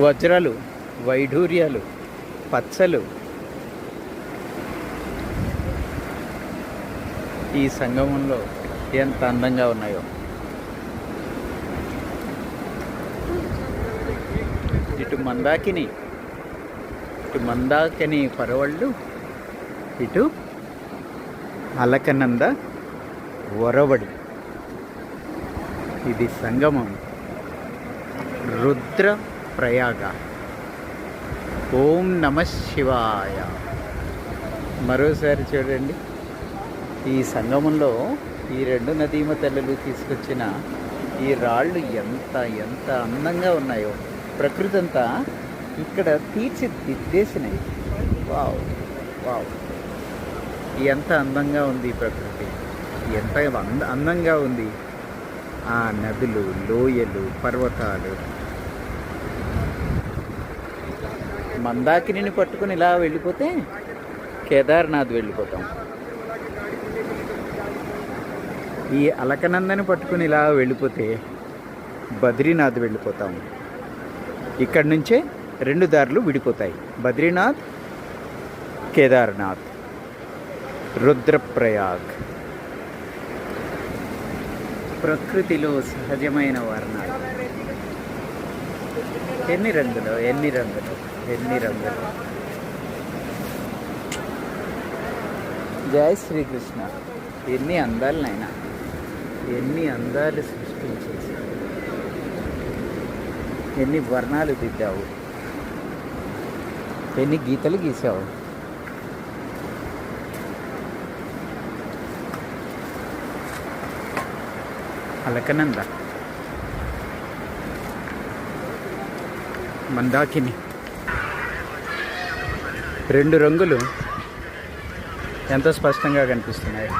వజ్రాలు వైఢూర్యాలు పచ్చలు. ఈ సంగమంలో ఎంత అందంగా ఉన్నాయో. ఇటు మందాకిని ఇటు మందాకిని పరవళ్ళు ఇటు అలకనంద వరవడి. ఇది సంగమం. రుద్ర ప్రయాగ. ఓం నమ శివాయ. మరోసారి చూడండి. ఈ సంగమంలో ఈ రెండు నదీమ తెల్లలు తీసుకొచ్చిన ఈ రాళ్ళు ఎంత ఎంత అందంగా ఉన్నాయో. ప్రకృతి అంతా ఇక్కడ తీర్చిదిద్దేసినాయి వావ్ వావ్. ఎంత అందంగా ఉంది ప్రకృతి. ఎంత అంద అందంగా ఉంది. ఆ నదులు లోయలు పర్వతాలు. మందాకిని పట్టుకుని ఇలా వెళ్ళిపోతే కేదార్నాథ్ వెళ్ళిపోతాం. ఈ అలకనందని పట్టుకుని ఇలా వెళ్ళిపోతే బద్రీనాథ్ వెళ్ళిపోతాం. ఇక్కడి నుంచే రెండు దారులు విడిపోతాయి. బద్రీనాథ్ కేదార్నాథ్. రుద్రప్రయాగ్. ప్రకృతిలో సహజమైన వర్ణాలు. ఎన్ని రంగులు? ఎన్ని రంగులు? ఎన్ని రంగులు? జై శ్రీకృష్ణ. ఎన్ని అందాలు నాయన? ఎన్ని అందాలు సృష్టించేసి ఎన్ని వర్ణాలు దిద్దావు? ఎన్ని గీతలు గీసావు? అలకనంద. మందాకిని. రెండు రంగులు ఎంతో స్పష్టంగా కనిపిస్తున్నాయి?